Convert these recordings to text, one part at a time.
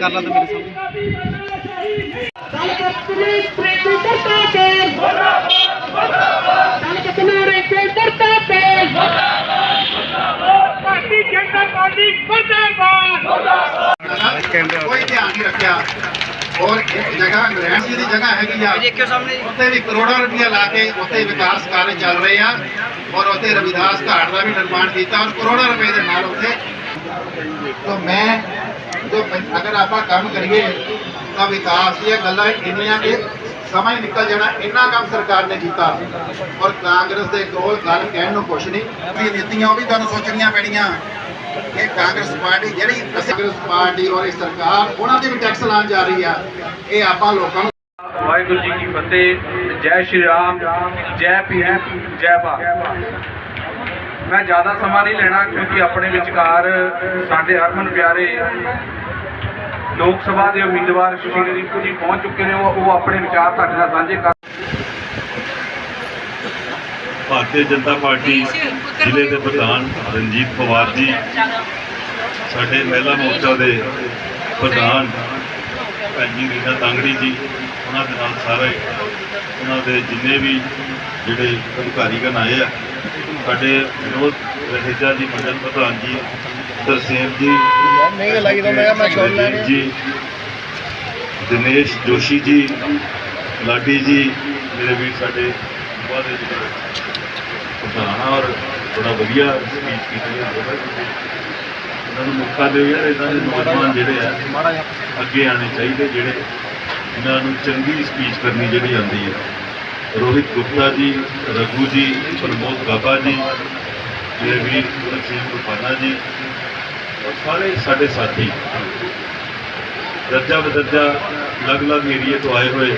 ਕਰ ਲਾ ਤਾਂ ਮੇਰੇ ਸਾਹਮਣੇ। ਪਾਰਟੀ ਮੁਰਦਾਬਾਦ। ਕੋਈ ਧਿਆਨ ਨਹੀਂ ਰੱਖਿਆ। ਔਰ ਇੱਕ ਜਗ੍ਹਾ ਇੰਗਲੈਂਡ ਦੀ ਜਗ੍ਹਾ ਹੈਗੀ ਆ। ਦੇਖਿਓ ਸਾਹਮਣੇ ਉੱਥੇ ਵੀ ਕਰੋੜਾਂ ਰੁਪਇਆ ਲਾ ਕੇ ਉੱਥੇ ਵਿਕਾਸ ਕਾਰਜ ਚੱਲ ਰਹੇ ਆ ਔਰ ਉੱਥੇ ਰਵਿਦਾਸ ਘਾਟ ਦਾ ਵੀ ਨਿਰਮਾਣ ਕੀਤਾ ਔਰ ਕਰੋੜਾਂ ਰੁਪਏ ਦੇ ਨਾਲ ਉੱਥੇ। ਤਾਂ ਮੈਂ ਜੋ ਪ- ਅਗਰ ਆਪਾਂ ਕੰਮ ਕਰੀਏ ਤਾਂ ਵਿਕਾਸ ਦੀਆਂ ਗੱਲਾਂ ਇੰਨੀਆਂ ਕਿ ਸਮਾਂ ਹੀ ਨਿਕਲ ਜਾਣਾ। ਇੰਨਾ ਕੰਮ ਸਰਕਾਰ ਨੇ ਕੀਤਾ ਔਰ ਕਾਂਗਰਸ ਦੇ ਕੋਲ ਗੱਲ ਕਹਿਣ ਨੂੰ ਕੁਛ ਨਹੀਂ। ਵੀ ਨੀਤੀਆਂ ਉਹ ਵੀ ਤੁਹਾਨੂੰ ਸੋਚਣੀਆਂ ਪੈਣੀਆਂ। ਇਹ ਕਾਂਗਰਸ ਪਾਰਟੀ ਜਿਹੜੀ ਕਾਂਗਰਸ ਪਾਰਟੀ ਔਰ ਇਹ ਸਰਕਾਰ ਉਹਨਾਂ ਦੀ ਵੀ ਟੈਕਸ ਲਾਉਣ ਜਾ ਰਹੀ ਆ। ਇਹ ਆਪਾਂ ਲੋਕਾਂ ਨੂੰ ਵਾਹਿਗੁਰੂ ਜੀ ਕੀ ਫਤਿਹ ਜੈ ਸ਼੍ਰੀ ਰਾਮ ਜੈ ਭੀਮ ਜੈ ਭਾਰਤ। ਮੈਂ ਜ਼ਿਆਦਾ ਸਮਾਂ ਨਹੀਂ ਲੈਣਾ ਕਿਉਂਕਿ ਆਪਣੇ ਵਿਚਕਾਰ ਸਾਡੇ ਹਰਮਨ ਪਿਆਰੇ ਲੋਕ ਸਭਾ ਦੇ ਉਮੀਦਵਾਰ ਸ਼੍ਰੀ ਰਿੰਕੂ ਜੀ ਪਹੁੰਚ ਚੁੱਕੇ ਨੇ ਉਹ ਉਹ ਆਪਣੇ ਵਿਚਾਰ ਤੁਹਾਡੇ ਨਾਲ ਸਾਂਝੇ ਕਰ ਭਾਰਤੀ ਜਨਤਾ ਪਾਰਟੀ ਜ਼ਿਲ੍ਹੇ ਦੇ ਪ੍ਰਧਾਨ ਰਣਜੀਤ ਪਵਾਰ ਜੀ, ਸਾਡੇ ਮਹਿਲਾ ਮੋਰਚਾ ਦੇ ਪ੍ਰਧਾਨ ਭੈਣ ਜੀ ਰੀਨਾ ਤਾਂਗੜੀ ਜੀ, ਉਹਨਾਂ ਦੇ ਨਾਲ ਸਾਰੇ ਉਹਨਾਂ ਦੇ ਜਿੰਨੇ ਵੀ ਜਿਹੜੇ ਅਧਿਕਾਰੀਗਣ ਆਏ ਆ, ਸਾਡੇ ਵਿਨੋਦ ਰਹੇਜਾ ਜੀ, ਮੰਡਲ ਪ੍ਰਧਾਨ ਜੀ ਤਰਸੇਮ ਜੀ ਨਹੀਂ ਲੱਗਦਾ ਮੈਂ ਮੈਂ ਛੋੜ ਲੈਣੇ ਜੀ, ਦਿਨੇਸ਼ ਜੋਸ਼ੀ ਜੀ, ਲਾਡੀ ਜੀ, ਮੇਰੇ ਵੀ ਸਾਡੇ ਯੁਵਾ ਦੇ ਜਿਹੜੇ ਪ੍ਰਧਾਨ ਔਰ ਬੜਾ ਵਧੀਆ ਸਪੀਚ ਕੀਤੀ ਹੈ। ਇਹਨਾਂ ਨੂੰ ਮੌਕਾ ਦਿਓ ਯਾਰ ਇਹਨਾਂ ਦੇ ਨੌਜਵਾਨ ਜਿਹੜੇ ਆ ਅੱਗੇ ਆਣੇ ਚਾਹੀਦੇ ਜਿਹੜੇ ਇਹਨਾਂ ਨੂੰ ਚੰਗੀ ਸਪੀਚ ਕਰਨੀ ਜਿਹੜੀ ਆਉਂਦੀ ਹੈ। ਰੋਹਿਤ ਗੁਪਤਾ ਜੀ ਰਘੂ ਜੀ ਪ੍ਰਮੋਦ ਗਾਬਾ ਜੀ ਵੀਰ ਗੁਰਕ ਸਿੰਘ ਰੁਪਾਨਾ ਜੀ ਔਰ ਸਾਰੇ ਸਾਡੇ ਸਾਥੀ। ਦਰਜਾ ਬਦਰਜਾ ਅਲੱਗ-ਅਲੱਗ ਏਰੀਏ ਤੋਂ ਆਏ ਹੋਏ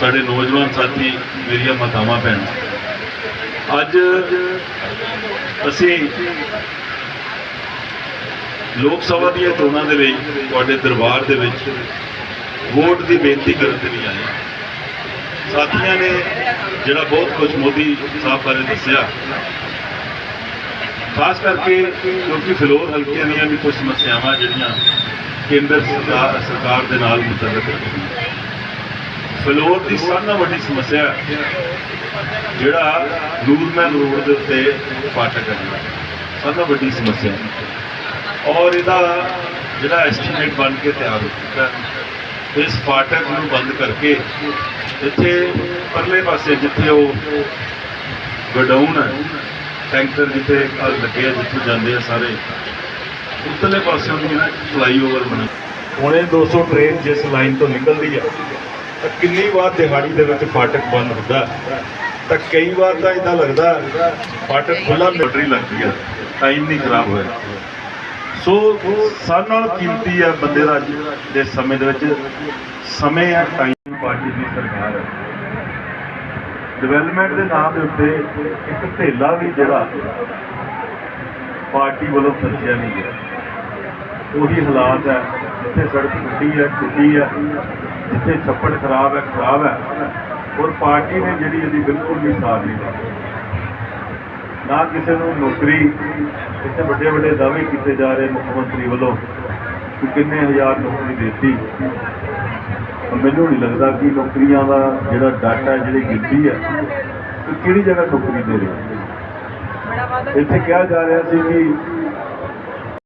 ਸਾਡੇ ਨੌਜਵਾਨ ਸਾਥੀ ਮੇਰੀਆਂ ਮਾਤਾਵਾਂ ਭੈਣਾਂ। ਅੱਜ ਅਸੀਂ ਲੋਕ ਸਭਾ ਦੀਆਂ ਚੋਣਾਂ ਦੇ ਵਿੱਚ ਤੁਹਾਡੇ ਦਰਬਾਰ ਦੇ ਵਿੱਚ ਵੋਟ ਦੀ ਬੇਨਤੀ ਕਰਨ ਦੇ ਲਈ ਆਏ ਸਾਥੀਆਂ ਨੇ ਜਿਹੜਾ ਬਹੁਤ ਕੁਝ ਮੋਦੀ ਸਾਹਿਬ ਬਾਰੇ ਦੱਸਿਆ, ਖਾਸ ਕਰਕੇ ਕਿਉਂਕਿ ਫਿਲੌਰ ਹਲਕੇ ਦੀਆਂ ਵੀ ਕੁਝ ਸਮੱਸਿਆਵਾਂ ਜਿਹੜੀਆਂ ਕੇਂਦਰ ਸਰਕਾਰ ਸਰਕਾਰ ਦੇ ਨਾਲ ਮੁਤਲਕ ਹੈ ਫਿਲੌਰ ਦੀ ਸਭ ਨਾਲੋਂ ਵੱਡੀ ਸਮੱਸਿਆ ਜਿਹੜਾ ਨੂਰਮਹਿਲ ਰੋਡ ਦੇ ਉੱਤੇ ਫਾਟਕ ਹੈ ਸਭ ਨਾਲੋਂ ਵੱਡੀ ਸਮੱਸਿਆ। ਔਰ ਇਹਦਾ ਜਿਹੜਾ ਐਸਟੀਮੇਟ ਬਣ ਕੇ ਤਿਆਰ ਹੋ ਚੁੱਕਾ ਇਸ ਫਾਟਕ ਨੂੰ ਬੰਦ ਕਰਕੇ ਇੱਥੇ ਪਰਲੇ ਪਾਸੇ ਜਿੱਥੇ ਉਹ ਗਡਾਊਨ ਹੈ, ਟੈਂਕਰ ਜਿੱਥੇ ਆਹ ਲੱਗੇ ਆ ਜਿੱਥੇ ਜਾਂਦੇ ਆ ਸਾਰੇ ਉੱਤਲੇ ਪਾਸੇ ਦੀ ਨਾ ਫਲਾਈਓਵਰ ਬਣਾ। ਹੁਣੇ 200 ਟ੍ਰੇਨ ਜਿਸ ਲਾਈਨ ਤੋਂ ਨਿਕਲਦੀ ਆ ਤਾਂ ਕਿੰਨੀ ਵਾਰ ਦਿਹਾੜੀ ਦੇ ਵਿੱਚ ਫਾਟਕ ਬੰਦ ਹੁੰਦਾ ਤਾਂ ਕਈ ਵਾਰ ਤਾਂ ਇਦਾਂ ਲੱਗਦਾ ਫਾਟਕ ਖੁੱਲਾ ਬੈਟਰੀ ਲੱਗਦੀ ਹੈ। ਟਾਈਮ ਨਹੀਂ ਖਰਾਬ ਹੋਇਆ। ਸੋ ਸਾਰਿਆਂ ਨਾਲ ਕੀਮਤੀ ਹੈ ਬੰਦੇ ਦਾ ਅੱਜ ਦੇ ਸਮੇਂ ਦੇ ਵਿੱਚ। ਸਮੇਂ ਹੈ ਟਾਈਮ ਪਾਰਟੀ ਦੀ ਸਰਕਾਰ ਹੈ। ਡਿਵੈਲਪਮੈਂਟ ਦੇ ਨਾਮ ਦੇ ਉੱਤੇ ਇੱਕ ਢੇਲਾ ਵੀ ਜਿਹੜਾ ਪਾਰਟੀ ਵੱਲੋਂ ਖਰਚਿਆ ਨਹੀਂ ਗਿਆ। ਉਹੀ ਹਾਲਾਤ ਹੈ। ਜਿੱਥੇ ਸੜਕ ਟੁੱਟੀ ਹੈ ਟੁੱਟੀ ਹੈ। ਜਿੱਥੇ ਛੱਪੜ ਖਰਾਬ ਹੈ ਖਰਾਬ ਹੈ, ਔਰ ਪਾਰਟੀ ਨੇ ਜਿਹੜੀ ਇਹਦੀ ਬਿਲਕੁਲ ਵੀ ਸਾਥ ਨਹੀਂ ਦਿੱਤਾ ਨਾ ਕਿਸੇ ਨੂੰ ਨੌਕਰੀ, ਇੱਥੇ ਵੱਡੇ ਵੱਡੇ ਦਾਅਵੇ ਕੀਤੇ ਜਾ ਰਹੇ ਮੁੱਖ ਮੰਤਰੀ ਵੱਲੋਂ ਕਿ ਕਿੰਨੇ ਹਜ਼ਾਰ ਨੌਕਰੀ ਦਿੱਤੀ। ਮੈਨੂੰ ਨਹੀਂ ਲੱਗਦਾ ਕਿ ਨੌਕਰੀਆਂ ਦਾ ਜਿਹੜਾ ਡਾਟਾ ਜਿਹੜੀ ਗਿਣਤੀ ਹੈ ਕਿ ਕਿਹੜੀ ਜਗ੍ਹਾ ਨੌਕਰੀ ਦੇ ਰਹੀ ਹੈ। ਇੱਥੇ ਕਿਹਾ ਜਾ ਰਿਹਾ ਸੀ ਕਿ